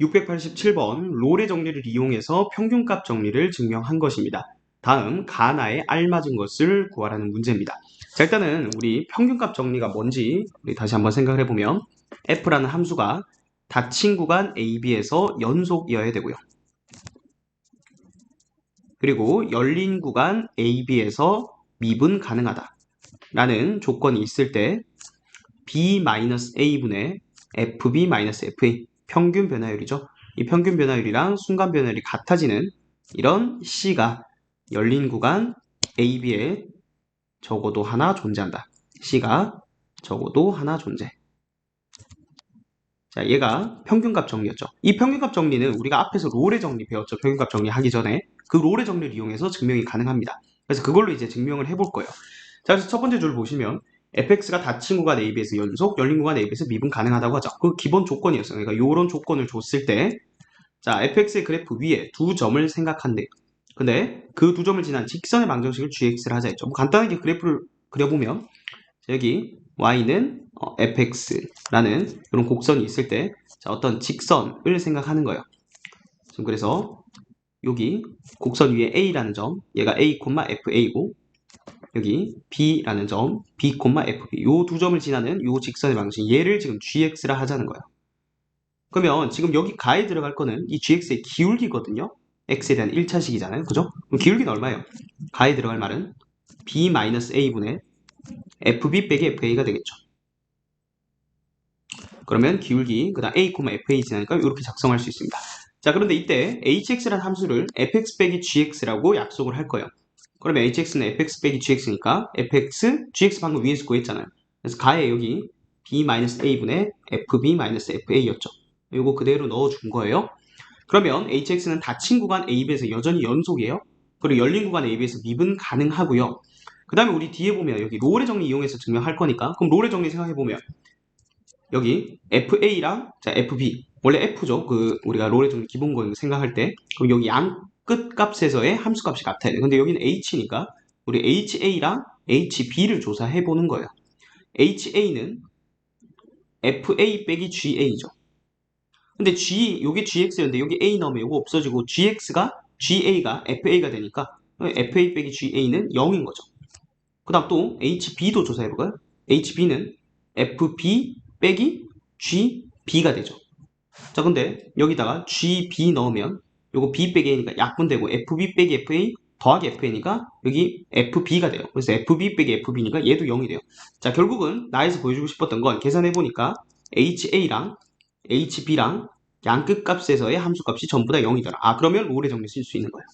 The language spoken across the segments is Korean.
687번 롤의 정리를 이용해서 평균값 정리를 증명한 것입니다. 다음 가나에 알맞은 것을 구하라는 문제입니다. 자 일단은 우리 평균값 정리가 뭔지 우리 다시 한번 생각을 해보면 f라는 함수가 닫힌 구간 AB에서 연속이어야 되고요. 그리고 열린 구간 AB에서 미분 가능하다 라는 조건이 있을 때 B-A분의 FB-FA 평균 변화율이죠. 이 평균 변화율이랑 순간 변화율이 같아지는 이런 C가 열린 구간 AB에 적어도 하나 존재한다. C가 적어도 하나 존재. 자, 얘가 평균값 정리였죠. 이 평균값 정리는 우리가 앞에서 롤의 정리 배웠죠. 평균값 정리 하기 전에 그 롤의 정리를 이용해서 증명이 가능합니다. 그래서 그걸로 이제 증명을 해볼 거예요. 자, 그래서 첫 번째 줄 보시면 fx가 닫힌 구간 AB에서 연속, 열린 구간 AB에서 미분 가능하다고 하죠. 그 기본 조건이었어요. 그러니까 이런 조건을 줬을 때, 자, fx의 그래프 위에 두 점을 생각한대. 근데 그 두 점을 지난 직선의 방정식을 gx를 하자 했죠. 뭐 간단하게 그래프를 그려보면, 여기 y는 어, fx라는 이런 곡선이 있을 때, 자, 어떤 직선을 생각하는 거예요. 지금 그래서 여기 곡선 위에 a라는 점, 얘가 a, fa고, 여기 B라는 점, B, FB 요두 점을 지나는 요 직선의 방식 얘를 지금 GX라 하자는 거예요. 그러면 지금 여기 가에 들어갈 거는 이 GX의 기울기거든요. X에 대한 1차식이잖아요. 그죠? 그럼 기울기는 얼마예요? 가에 들어갈 말은 B-A분의 FB 빼기 FA가 되겠죠. 그러면 기울기, 그 다음 A, FA 지나니까 이렇게 작성할 수 있습니다. 자, 그런데 이때 HX라는 함수를 fx 빼기 gx라고 약속을 할 거예요. 그러면 hx는 fx 빼기 gx니까 fx, gx 방금 위에서 구했잖아요. 그래서 가에 여기 b-a분의 fb-fa였죠. 이거 그대로 넣어준 거예요. 그러면 hx는 닫힌 구간 ab에서 여전히 연속이에요. 그리고 열린 구간 ab에서 미분 가능하고요. 그 다음에 우리 뒤에 보면 여기 롤의 정리 이용해서 증명할 거니까 그럼 롤의 정리 생각해보면 여기 fa랑 자 fb 원래 f죠. 그 우리가 롤의 정리 기본 거 생각할 때 그럼 여기 양 끝값에서의 함수값이 같아야 돼. 근데 여기는 h니까 우리 ha랑 hb를 조사해 보는 거예요. ha는 fa 빼기 ga죠. 근데 g 요게 gx였는데 여기 a 넣으면 요거 없어지고 gx가 ga가 fa가 되니까 fa 빼기 ga는 0인 거죠. 그 다음 또 hb도 조사해 볼까요? hb는 fb 빼기 gb가 되죠. 자 근데 여기다가 gb 넣으면 요거 B 빼기 A니까 약분되고 FB 빼기 FA 더하기 FA니까 여기 FB가 돼요. 그래서 FB 빼기 FB니까 얘도 0이 돼요. 자, 결국은 나에서 보여주고 싶었던 건 계산해보니까 HA랑 HB랑 양끝 값에서의 함수값이 전부 다 0이더라. 아, 그러면 롤의 정리 쓸 수 있는 거예요.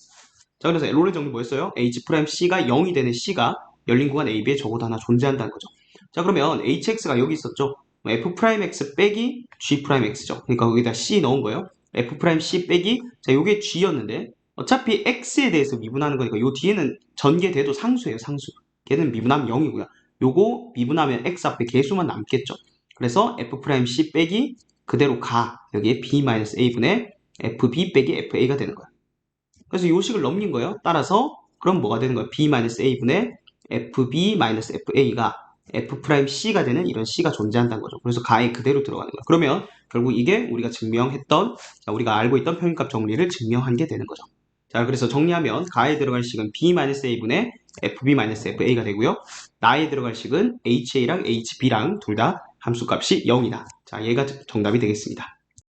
자, 그래서 롤의 정리 뭐였어요? H'C가 0이 되는 C가 열린 구간 AB에 적어도 하나 존재한다는 거죠. 자, 그러면 HX가 여기 있었죠? F'X 빼기 G'X죠. 그러니까 거기다 C 넣은 거예요. F'C 빼기 자 요게 G였는데 어차피 X에 대해서 미분하는 거니까 요 뒤에는 전개돼도 상수예요 상수. 걔는 미분하면 0이고요. 요거 미분하면 X 앞에 개수만 남겠죠. 그래서 F'C 빼기 그대로 가. 여기에 B-A분의 FB 빼기 FA가 되는 거예요 그래서 요 식을 넘긴 거예요. 따라서 그럼 뭐가 되는 거예요 B-A분의 FB-FA가 F'C가 되는 이런 C가 존재한다는 거죠. 그래서 가에 그대로 들어가는 거예요. 그러면 결국 이게 우리가 증명했던, 우리가 알고 있던 평균값 정리를 증명한 게 되는 거죠. 자, 그래서 정리하면 가에 들어갈 식은 B-A분의 FB-FA가 되고요. 나에 들어갈 식은 HA랑 HB랑 둘 다 함수값이 0이다. 자, 얘가 정답이 되겠습니다.